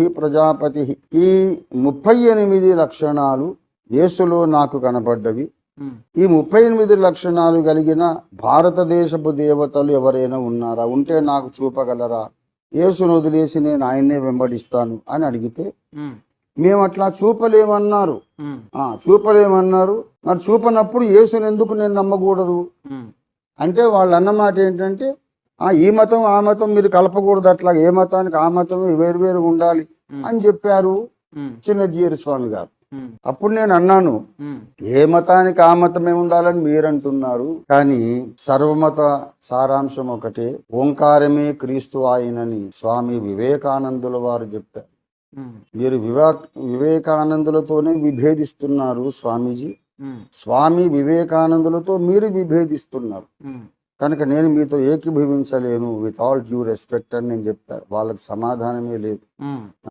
ఈ ప్రజాపతి ఈ ముప్పై ఎనిమిది లక్షణాలు యేసులో నాకు కనపడ్డవి. ఈ ముప్పై ఎనిమిది లక్షణాలు కలిగిన భారతదేశపు దేవతలు ఎవరైనా ఉన్నారా? ఉంటే నాకు చూపగలరా? యేసును వదిలేసి నేను ఆయన్నే వెంబడిస్తాను అని అడిగితే మేము. అట్లా చూపలేమన్నారు. చూపలేమన్నారు. మరి చూపనప్పుడు యేసుని ఎందుకు నేను నమ్మకూడదు? అంటే వాళ్ళు అన్నమాట ఏంటంటే ఈ మతం ఆ మతం మీరు కలపకూడదు అట్లా ఏ మతానికి ఆ మతం వేరు వేరు ఉండాలి అని చెప్పారు చిన్నజీయర్ స్వామి గారు. అప్పుడు నేను అన్నాను ఏ మతానికి ఆ మతమే ఉండాలని మీరంటున్నారు కానీ సర్వమత సారాంశం ఒకటే ఓంకారమే క్రీస్తు ఆయనని స్వామి వివేకానందుల వారు చెప్పారు. మీరు వివా వివేకానందులతోనే విభేదిస్తున్నారు స్వామీజీ. స్వామి వివేకానందులతో మీరు విభేదిస్తున్నారు. కనుక నేను మీతో ఏకీభవించలేను విత్ ఆల్ డ్యూ రెస్పెక్ట్ అని నేను చెప్పాను. వాళ్ళకి సమాధానమే లేదు.